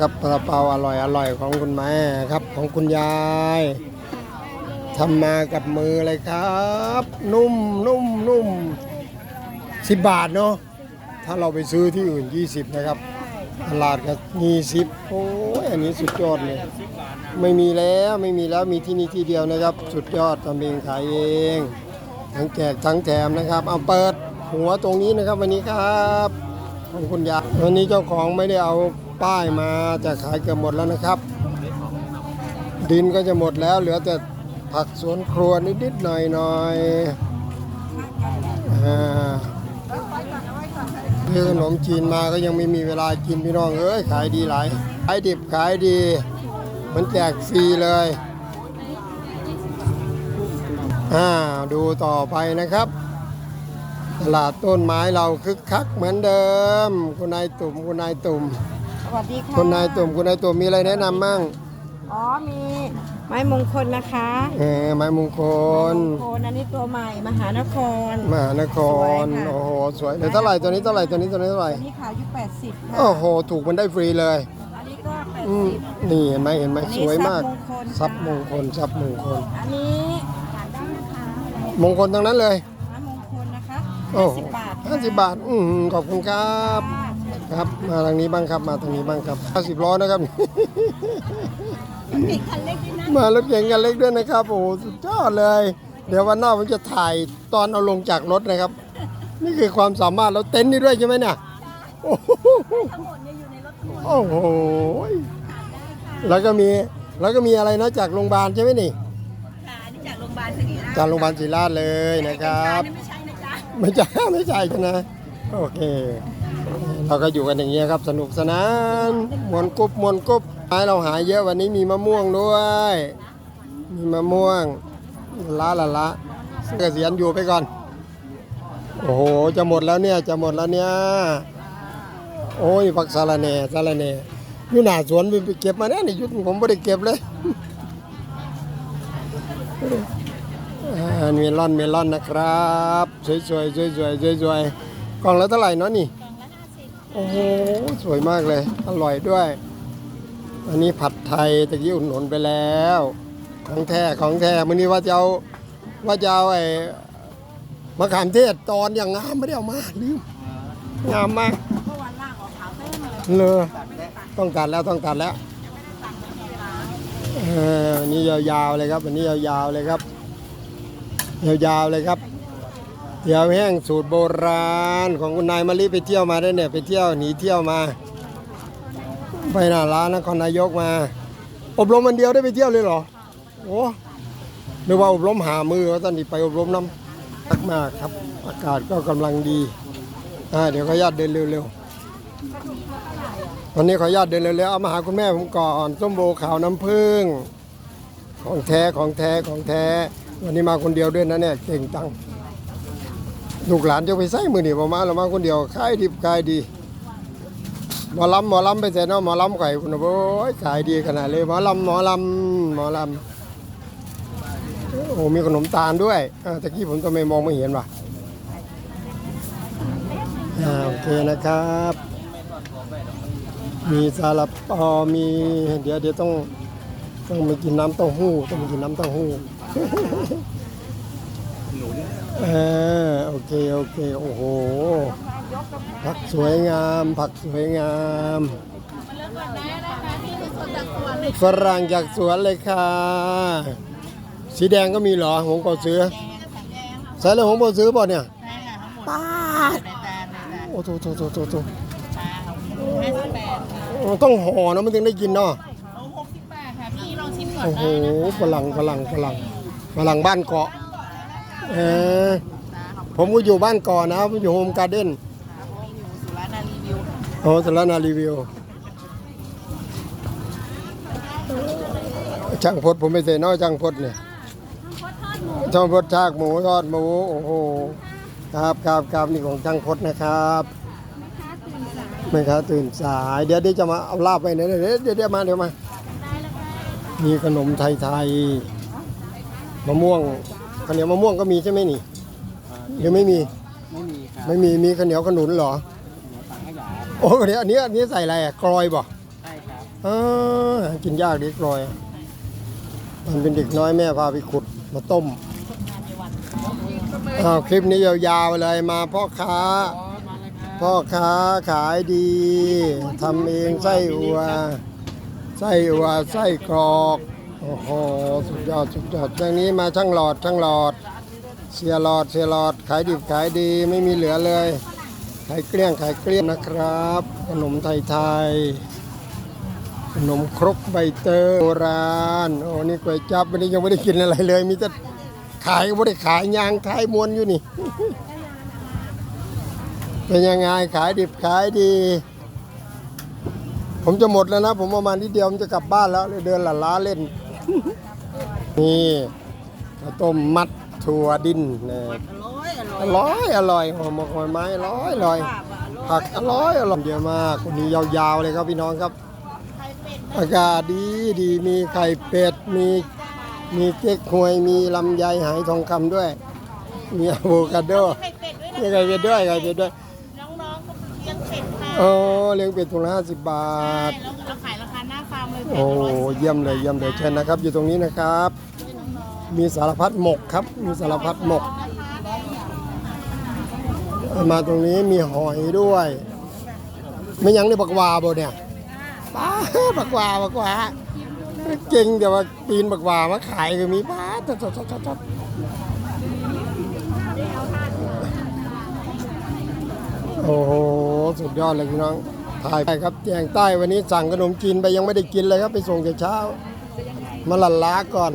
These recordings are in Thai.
ครับกระเปาอร่อยอร่อยของคุณแม่ครับ ของคุณยายทำมากับมือเลยครับ นุ่มนุ่มนุ่มสิบบาทเนาะถ้าเราไปซื้อที่อื่น 20 นะครับตลาดก็ยี่สิบโอ้ยอันนี้สุดยอดเลยไม่มีแล้วไม่มีแล้วมีที่นี่ที่เดียวนะครับ สุดยอดทำเองขายเอง ทั้งแจกทั้งแถมนะครับ เอาเปิดหัวตรงนี้นะครับวันนี้ครับของคุณยายวันนี้เจ้าของไม่ได้เอา ป้ายมาจะขายเกือบหมดแล้วนะครับ ดินก็จะหมดแล้ว เหลือแต่ผักสวนครัวนิดๆหน่อยๆอ่าซื้อขนมจีนมาก็ยังไม่มีเวลากินพี่น้องเอ้ยขายดีหลายขายดิบขายดี มันแจกฟรีเลยอ่าดูต่อไปนะครับตลาดต้นไม้เราคึกคักเหมือนเดิม คุณนายตุ่มคุณนายตุ่ม วัสดีค่ะคุณนายตุ่มคุณนายตุ่มมีอะไรแนะนำมั่งอ๋อมีไม้มงคลนะคะเออไม้มงคลมงคลอันนี้ตัวใหม่มหานคร มหานครสวยค่ะ โอ้โหสวยเลยเท่าไหร่ตัวนี้เท่าไหร่ตัวนี้ตัวนี้เท่าไหร่อันนี้ขายอยู่80ค่ะโอ้โหถูกมันได้ฟรีเลยอันนี้ก็อืมนี่เห็นไหมเห็นไหมอันนี้สวยมากทรัพย์มงคลทรัพย์มงคลทรัพย์มงคล80อันนี้ทานได้นะคะมงคลทั้งนั้นเลยไม้มงคลนะคะโอ้โห50บาทห้าสิบบาทอืมขอบคุณครับ ครับ มาทางนี้บ้างครับ มาทางนี้บ้างครับ50ล้อนะครับมีคันเล็กด้วยนะมารถเก๋งกันเล็กด้วยนะครับ โอ้โหสุดยอดเลย เดี๋ยววันหน้าผมจะถ่ายตอนเอาลงจากรถนะครับ นี่คือความสามารถแล้วเต็นท์นี่ด้วยใช่ไหมเนี่ยโอ้โหทั้งหมดเนี่ยอยู่ในรถทัวร์โอ้โหแล้วก็มีแล้วก็มีอะไรนะจากโรงพยาบาลใช่ไหมนี่ ค่ะอันนี้จากโรงพยาบาลสิริราชจากโรงพยาบาลศิริราชเลยนะครับ ไม่ใช่นะจ๊ะ ไม่ใช่ไม่ใช่ใช่นะ โอเค เราก็อยู่กันอย่างเงี้ยครับสนุกสนานมวนกุบมวนกุบไม้เราหาเยอะวันนี้มีมะม่วงด้วย มีมะม่วงละละละเกษียณอยู่ไปก่อน โอ้โหจะหมดแล้วเนี่ยจะหมดแล้วเนี่ยโอ้ยผักสาระแหน่สาระแหน่อยู่หน้าสวนไปเก็บมาเนี่ยนี่ยุทธผมไม่ได้เก็บเลยเมลอนเมลอนนะครับ สวยๆสวยๆสวยๆสวยๆกล่องละเท่าไหร่เนาะนี่ โอ้โหสวยมากเลย อร่อยด้วย อันนี้ผัดไทยตะกี้อุ่นหนุนไปแล้ว ของแท้ของแท้มื่อนี้ว่าจะเอาว่าจะเอาไอ้มะขามเทศตอนอย่างงามไม่ได้เอามาลืมงามมากเมื่อวานล่างออกขาวเต้นเลยเลยต้องตัดแล้วต้องตัดแล้วเอออันนี้ยาวๆเลยครับ อันนี้ยาวๆเลยครับ ยาวๆเลยครับเดี๋ ยวแห้งสูตรโบราณของคุณนายมะลิไปเที่ยวมาได้เนี่ยไปเที่ยวหนีเที่ยวมา ไปหน้าร้านนครนายกมา อบรมวันเดียวได้ไปเที่ยวเลยเหรอโอ้นึกว่าอบรมหามือว่าตอนนี้ไปอบรมน้ำพักมากครับ อากาศก็กำลังดีอ่าเดี๋ยวขอญาตเดินเร็วๆวันนี้ขอญาตเดินเร็วๆเอามาหาคุณแม่ผมก่อนส้มโบขาวน้ำผึ้งของแท้ของแท้ของแท้ วันนี้มาคนเดียวด้วยนะเนี่ยเก่งจัง ลูกหลานจะไปใส่มือนี่ประมาณเรามาคนเดียวขายดิบขายดีหมอลำหมอลำไปเสร็จเนาะหมอลำไข่คุณโอ้ยขายดีขนาดเลยหมอลำหมอลำหมอลำโอ้มีขนมตาลด้วยตะกี้ผมก็ไม่มองไม่เห็นว่ะโอเคนะครับ มีซาลาเปามีเดี๋ยวเดี๋ยวต้องต้องไปกินน้ำเต้าหู้ต้องไปกินน้ำเต้าหู้ เออโอเคโอเคโอ้โห ผักสวยงาม ผักสวยงามฝรั่งจากสวนเลยค่ะ สีแดงก็มีเหรอหงส์เป่าซื้อใส่เลยหงส์เป่าซื้อเปล่าเนี่ยป้าดโอ้โถโถโถโถโถโอ้ต้องห่อนะมันถึงได้กินเนาะหกสิบบาทค่ะพี่ลองชิมก่อนโอ้โหฝรั่งฝรั่งฝรั่งฝรั่งบ้านเกาะ เออผมก็อยู่บ้านเกาะนะผมอยู่โฮมการ์เด้นสุรานารีวิวโอ้สารนารีวิว ช่างพดผมไม่ใส่น้อยช่างพดเนี่ยช่างพดชากหมูทอดหมู โอ้โห ครับครับครับนี่ของช่างพดนะครับแม่ค้าตื่นสาย เดี๋ยวเดี๋ยวจะมาเอาลาบไปเนี่ยเดี๋ยวเดี๋ยวเดี๋ยวมาเดี๋ยวมา มีขนมไทยๆมะม่วง ข้าวเหนียวมะม่วงก็มีใช่ไหมนี่หรือไม่มีไม่มีครับไม่มีมีข้าวเหนียวขนุนเหรอหัวสังขยาโอ้เดี๋ยวอันนี้อันนี้ใส่อะไรอะกรอยบ่ใช่ครับเออหากินยากเด็กลอยอะตอนเป็นเด็กน้อยแม่พาไปขุดมาต้มอ้าวคลิปนี้ยาวๆเลยมาพ่อค้า พ่อค้าขายดีทำเองไส้อัวไส้อัวไส้กรอก โอ้โห สุดยอด สุดยอดอย่างนี้มาช่างหลอดช่างหลอด เสียหลอดเสียหลอด ขายดิบขายดีไม่มีเหลือเลย ขายเกลี้ยงขายเกลี้ยงนะครับ ขนมไทยๆ ขนมครกใบเตยโบราณ โอ้นี่ก๋วยจับวันนี้ยังไม่ได้กินอะไรเลย มีแต่ขายก็ไม่ได้ขายยางขายมวนอยู่นี่ เป็นยังไงขายดิบขายดีผมจะหมดแล้วนะ ผมประมาณนิดเดียวผมจะกลับบ้านแล้วเลยเดินหละล้าเล่น นี่ข้าวต้มมัดถั่วดินนะอร่อยอร่อยอร่อยอร่อยห่อหมกหอยไม้อร่อยอร่อยผักอร่อยอร่อยเยอะมากวันนี้ยาวๆเลยครับพี่น้องครับไข่เป็ดอากาศดีดีมีไข่เป็ดมีมีเก๊กฮวยมีลำไยหายทองคำด้วย มีอะโวคาโดไข่เป็ดด้วยมีนะไข่เป็ดด้วยไข่เป็ดด้วยน้องๆก็เลี้ยงเป็ดค่ะโอ้เลี้ยงเป็ดถุงละห้าสิบบาใช่ท โอ้ยเยี่ยมเลยเยี่ยมเลยเชิญนะครับ อยู่ตรงนี้นะครับ มีสารพัดหมกครับ มีสารพัดหมก มาตรงนี้มีหอยด้วยไม่ยังได้บักวาบ่เนี่ยป้าบักวาบักวาเก่งแต่ว่าปีนบักวามาขายก็มีป้าจดจดจดจดโอ้โหสุดยอดเลยพี่น้อง ถ่ายไปครับแจงใต้วันนี้สั่งขนมจีนไปยังไม่ได้กินเลยครับไปส่งแต่เช้า มาหลันล้าก่อน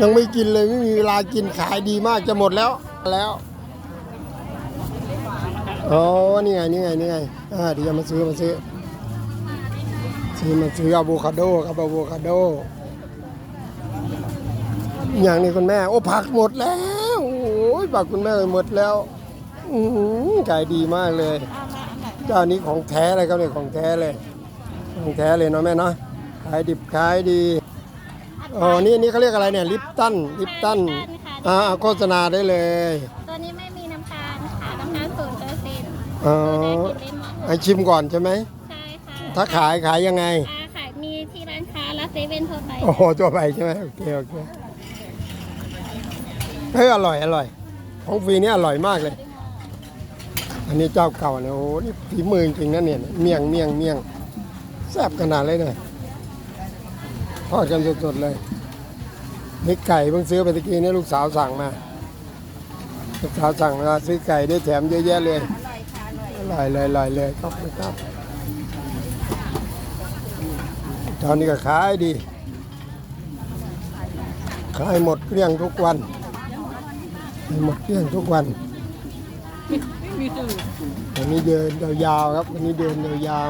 ยังไม่กินเลยไม่มีเวลากินขายดีมากจะหมดแล้วแล้วอ๋อนี่ไงนี่ไงนี่ไงอ่าเดี๋ยวมาซื้อมาซื้อซื้อมาซื้ออะโวคาโดครับอะโวคาโดอย่างนี้คุณแม่ โอ้ผักหมดแล้วโอ้ยผักคุณแม่หมดแล้วอือขายดีมากเลย เจ้านี้ของแท้เลยครับเนี่ยของแท้เลย ของแท้เลยเนาะแม่เนาะขายดิบขายดีอ๋อนี่นี่เขาเรียกอะไรเนี่ยลิปตันลิปตันอ่าโฆษณาได้เลยตัวนี้ไม่มีน้ำตาลค่ะน้ำตาลศูนย์เปอร์เซ็นต์อ๋อได้กินได้หมดให้ชิมก่อนใช่ไหมใช่ค่ะถ้าขายขายยังไงอ่าขายมีที่ร้านค้าและเซเว่นทั่วไปโอ้โหตัวไปใช่ไหมโอเคโอเคเฮ้ยอร่อยอร่อยของฟรีนี่อร่อยมากเลย อันนี้เจ้าเก่าเนี่ยโอ้โหนี่ฝีมือจริงนะเนี่ยเมี่ยงเมี่ยงเมี่ยงแซ่บขนาดเลยเนี่ยทอดกันสดๆเลยนี่ไก่เพิ่งซื้อไปตะกี้นี่ลูกสาวสั่งมาลูกสาวสั่งมาซื้อไก่ได้แถมเยอะแยะเลยอร่อยเลยอร่อยเลยขอบครับตอนนี้ก็ขายดี ขายหมดเกลี้ยงทุกวันหมดเกลี้ยงทุกวัน วันนี้เดินยาวๆครับวันนี้เดินยาว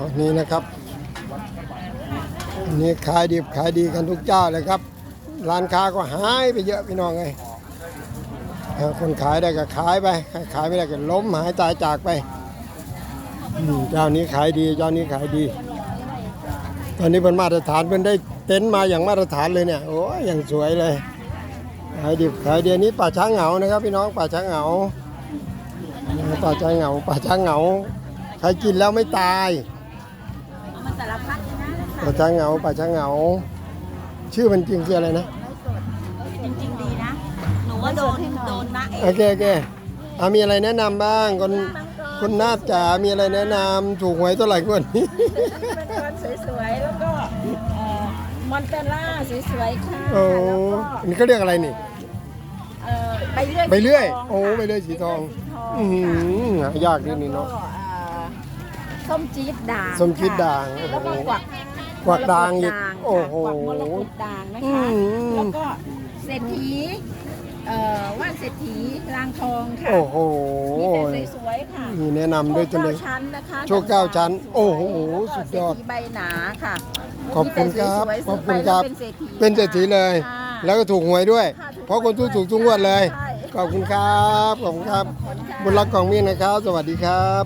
อันนี้นะครับวันนี้ขายดีขายดีกันทุกเจ้าเลยครับ ร้านค้าก็หายไปเยอะพี่น้องเลยคนขายได้ก็ขายไป ขายไม่ได้ก็ล้มหายตายจากไปเจ้านี้ขายดีเจ้านี้ขายดี ตอนนี้เป็นมาตรฐานเป็นได้เต็นท์มาอย่างมาตรฐานเลยเนี่ยโอ้ยอย่างสวยเลยขายดิบขายเดียวนี้ป่าช้างเหงานะครับ พี่น้องป่าช้างเหงาป่าช้างเหงาป่าช้างเหงาใครกินแล้วไม่ตายมันสารพัดเลยนะป่าช้างเหงาป่าช้างเหงา ชื่อมันจริงคืออะไรนะจริงๆดีนะหนูว่าโดนโดนนะเอโองเคโอเคอามีอะไรแนะนำบ้างคนคนนาดจ๋ามีอะไรแนะนำถูกหวยเท่าไหร่กว่านี้เป็นก้อน สวยๆ แล้วก็เอ่อมอนเตล่าสวยๆ ค่ะ โอ้แล้วก็อันนี้เขาเรียกอะไรนี่ เอ่อใบเลื่อยใบเลื่อยสีทงโอ้ค่ะใบเลื่อยสีทองใบอืเลื่อยสีทองมค่ะหายากนิดนึงแล้วเนาะก็เอ่อส้มจี๊ดด่างส้มจี๊ดค่ะด่างแล้วก็กวักกวักด่างอีกค่ะโอ้โหกวักมรกตด่างนะอืคะมแล้วก็เศรษฐีเอ่อว่านเศรษฐีรางทองค่ะ โอ้โห มีแต่สวยๆค่ะ มีแนะนำด้วยจังเลย โชคเก้าชั้นนะคะโชคเก้าชั้นโอ้โหแล้วก็สุดยอดเศรษฐีใบหนาค่ะขอบคุณครับมีแต่สวยๆขอบคุณครับซื้อไปแล้วเป็นเศรษฐีเลยค่ะแล้วก็ถูกหวยด้วยค่ะถูกเพราะคนทุกถูกทุกงวดเลยใช่ขอบคุณครับ ขอบคุณครับ บุญรักกองมีนะครับ สวัสดีครับ